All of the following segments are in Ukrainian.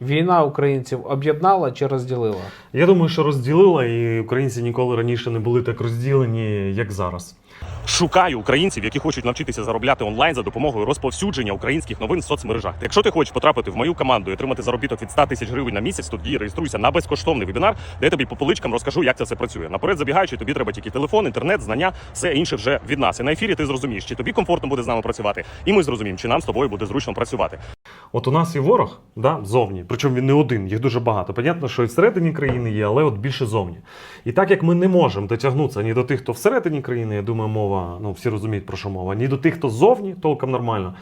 Війна українців об'єднала чи розділила? Я думаю, що розділила, і українці ніколи раніше не були так розділені, як зараз. Шукаю українців, які хочуть навчитися заробляти онлайн за допомогою розповсюдження українських новин в соцмережах. Якщо ти хочеш потрапити в мою команду і отримати заробіток від 100 тисяч гривень на місяць, тоді реєструйся на безкоштовний вебінар, де я тобі по поличкам розкажу, як це все працює. Наперед забігаючи, тобі треба тільки телефон, інтернет, знання, все інше вже від нас. І на ефірі ти зрозумієш, чи тобі комфортно буде з нами працювати, і ми зрозуміємо, чи нам з тобою буде зручно працювати. От у нас є ворог, да, зовні, причому він не один, їх дуже багато. Понятно, що і всередині країни є, але от більше зовні. І так як ми не можемо дотягнутися ні до тих, хто всередині країни, я думаю, мова, ну всі розуміють про що мова, ні до тих, хто зовні, толком нормально.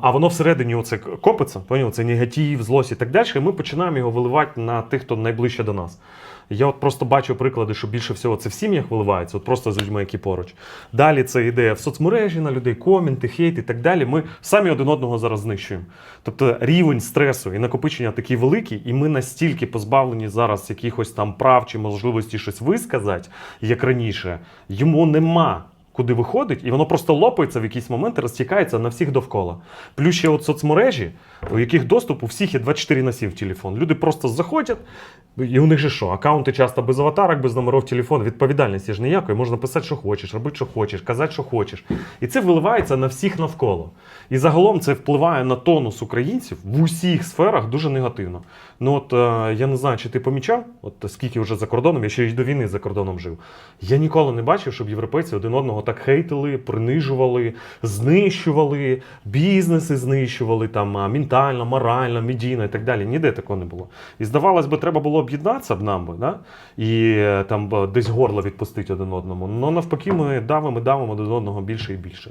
А воно всередині оце копиться, поняв, це негатив, злость і так далі. Ми починаємо його виливати на тих, хто найближче до нас. Я от просто бачу приклади, що більше всього це в сім'ях виливається, от просто з людьми, які поруч. Далі це йде в соцмережі на людей, коменти, хейт і так далі. Ми самі один одного зараз знищуємо. Тобто рівень стресу і накопичення такий великий, і ми настільки позбавлені зараз якихось там прав чи можливості щось висказати, як раніше, йому нема. Куди виходить, і воно просто лопається в якийсь момент і розтікається на всіх довкола. Плюс ще от соцмережі, у яких доступ у всіх є 24 на 7 в телефон. Люди просто заходять, і у них же що? Акаунти часто без аватарок, без номерів телефону. Відповідальності ж ніякої. Можна писати, що хочеш, робити, що хочеш, казати, що хочеш. І це виливається на всіх навколо. І загалом це впливає на тонус українців в усіх сферах дуже негативно. Ну от е, я не знаю, чи ти помічав, от скільки вже за кордоном, я ще й до війни за кордоном жив. Я ніколи не бачив, щоб європейці один одного так хейтили, принижували, знищували, бізнеси знищували там ментально, морально, медійно і так далі. Ніде такого не було. І здавалось би, треба було об'єднатися б нам би, да? і е, там десь горло відпустити один одному. Ну навпаки, ми давимо, давимо один одного більше і більше.